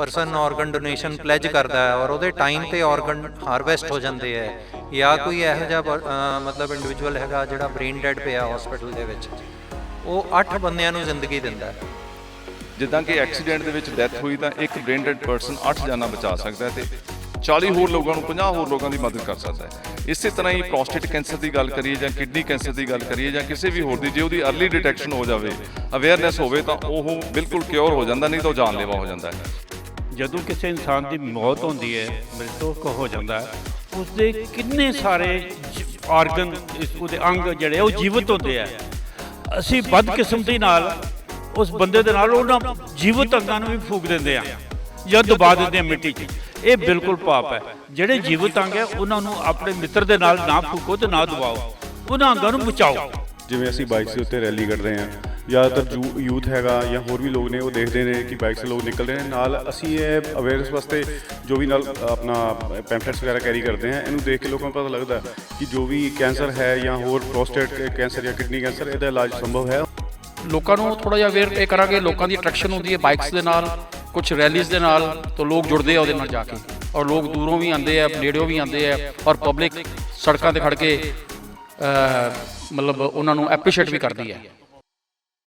Person organ donation ਪਲੇਜ ਕਰਦਾ ਹੈ ਔਰ ਉਹਦੇ ਟਾਈਮ ਤੇ ਆਰਗਨ ਹਾਰਵੈਸਟ ਹੋ ਜਾਂਦੇ ਹੈ। ਜਾਂ ਕੋਈ ਇਹੋ ਜਿਹਾ ਮਤਲਬ ਇੰਡੀਵਿਜੂਅਲ ਹੈਗਾ ਜਿਹੜਾ ਬ੍ਰੇਨ ਡੈਡ ਪਿਆ ਹਸਪੀਟਲ ਦੇ ਵਿੱਚ। ਉਹ 8 ਬੰਦਿਆਂ ਨੂੰ ਜ਼ਿੰਦਗੀ ਦਿੰਦਾ ਹੈ। ਜਿੱਦਾਂ ਕਿ ਐਕਸੀਡੈਂਟ ਦੇ ਵਿੱਚ ਡੈਥ ਹੋਈ ਤਾਂ ਇੱਕ ਬ੍ਰੇਨ ਡੈਡ ਪਰਸਨ 8 ਜਾਨਾਂ ਬਚਾ ਸਕਦਾ ਹੈ ਤੇ 40 ਹੋਰ ਲੋਕਾਂ ਨੂੰ 50 ਹੋਰ ਲੋਕਾਂ ਦੀ ਮਦਦ ਕਰ ਸਕਦਾ ਹੈ। ਇਸੇ ਤਰ੍ਹਾਂ ਹੀ ਪ੍ਰੋਸਟੇਟ ਕੈਂਸਰ ਦੀ ਗੱਲ ਕਰੀਏ ਜਾਂ ਕਿਡਨੀ ਕੈਂਸਰ ਦੀ ਗੱਲ ਕਰੀਏ ਜਾਂ ਕਿਸੇ ਵੀ ਹੋਰ ਦੀ, ਜੇ ਉਹਦੀ अर्ਲੀ ਡਿਟੈਕਸ਼ਨ ਹੋ ਜਾਵੇ ਅਵੇਅਰਨੈਸ ਹੋਵੇ ਤਾਂ ਉਹ ਬਿਲਕੁਲ ਕਿਉਰ ਹੋ ਜਾਂਦਾ, ਨਹੀਂ ਤਾਂ ਉਹ ਜਾਨਲੇਵਾ ਹੋ ਜਾਂਦਾ ਹੈ। ਜਦੋਂ ਕਿਸੇ ਇਨਸਾਨ ਦੀ ਮੌਤ ਹੁੰਦੀ ਹੈ ਮ੍ਰਿਤਕ ਹੋ ਜਾਂਦਾ ਹੈ ਉਸ ਦੇ ਕਿੰਨੇ ਸਾਰੇ ਆਰਗਨ ਉਹਦੇ ਅੰਗ ਜਿਹੜੇ ਆ ਉਹ ਜੀਵਤ ਹੁੰਦੇ ਆ। ਅਸੀਂ ਬਦਕਿਸਮਤੀ ਨਾਲ ਉਸ ਬੰਦੇ ਦੇ ਨਾਲ ਉਹਨਾਂ ਜੀਵਤ ਅੰਗਾਂ ਨੂੰ ਵੀ ਫੂਕ ਦਿੰਦੇ ਆ ਜਾਂ ਦਬਾ ਦਿੰਦੇ ਆ ਮਿੱਟੀ 'ਚ। ਇਹ ਬਿਲਕੁਲ ਪਾਪ ਹੈ। ਜਿਹੜੇ ਜੀਵਤ ਅੰਗ ਹੈ ਉਹਨਾਂ ਨੂੰ ਆਪਣੇ ਮਿੱਤਰ ਦੇ ਨਾਲ ਨਾ ਫੂਕੋ ਤੇ ਨਾ ਦਬਾਓ। ਉਹਨਾਂ ਅੰਗਾਂ ਨੂੰ ਬਚਾਓ। ਜਿਵੇਂ ਅਸੀਂ ਬਾਈਕਸ ਦੇ ਉੱਤੇ ਰੈਲੀ ਕੱਢ ਰਹੇ ਹਾਂ ਜ਼ਿਆਦਾਤਰ ਯੂ- ਯੂਥ ਹੈਗਾ ਜਾਂ ਹੋਰ ਵੀ ਲੋਕ ਨੇ, ਉਹ ਦੇਖਦੇ ਨੇ ਕਿ ਬਾਈਕਸ 'ਤੇ ਲੋਕ ਰਹੇ ਨੇ। ਨਾਲ ਅਸੀਂ ਇਹ ਅਵੇਅਰਨੈਸ ਵਾਸਤੇ ਜੋ ਵੀ ਨਾਲ ਆਪਣਾ ਪੈਂਫਲੇਟਸ ਵਗੈਰਾ ਕੈਰੀ ਕਰਦੇ ਹਾਂ, ਇਹਨੂੰ ਦੇਖ ਕੇ ਲੋਕਾਂ ਨੂੰ ਪਤਾ ਲੱਗਦਾ ਕਿ ਜੋ ਵੀ ਕੈਂਸਰ ਹੈ ਜਾਂ ਹੋਰ ਪ੍ਰੋਸਟੇਟ ਕੈਂਸਰ ਜਾਂ ਕਿਡਨੀ ਕੈਂਸਰ ਇਹਦਾ ਇਲਾਜ ਸੰਭਵ ਹੈ। ਲੋਕਾਂ ਨੂੰ ਥੋੜਾ ਜਿਹਾ ਅਵੇਅਰ ਇਹ ਕਰਾਂਗੇ, ਲੋਕਾਂ ਦੀ ਅਟਰੈਕਸ਼ਨ ਹੁੰਦੀ ਹੈ ਬਾਈਕਸ ਦੇ ਨਾਲ ਕੁਝ ਰੈਲੀਜ਼ ਦੇ ਨਾਲ, ਤਾਂ ਲੋਕ ਜੁੜਦੇ ਆ ਉਹਦੇ ਨਾਲ ਜਾ ਕੇ। ਔਰ ਲੋਕ ਦੂਰੋਂ ਵੀ ਆਉਂਦੇ ਆ, ਨੇੜਿਓਂ ਵੀ ਆਉਂਦੇ ਆ, ਔਰ ਪਬਲਿਕ ਸੜਕਾਂ ਤੇ ਖੜ ਕੇ ਮਤਲਬ ਉਹਨਾਂ ਨੂੰ ਐਪਰੀਸ਼ੀਏਟ ਵੀ ਕਰਦੀ ਹੈ।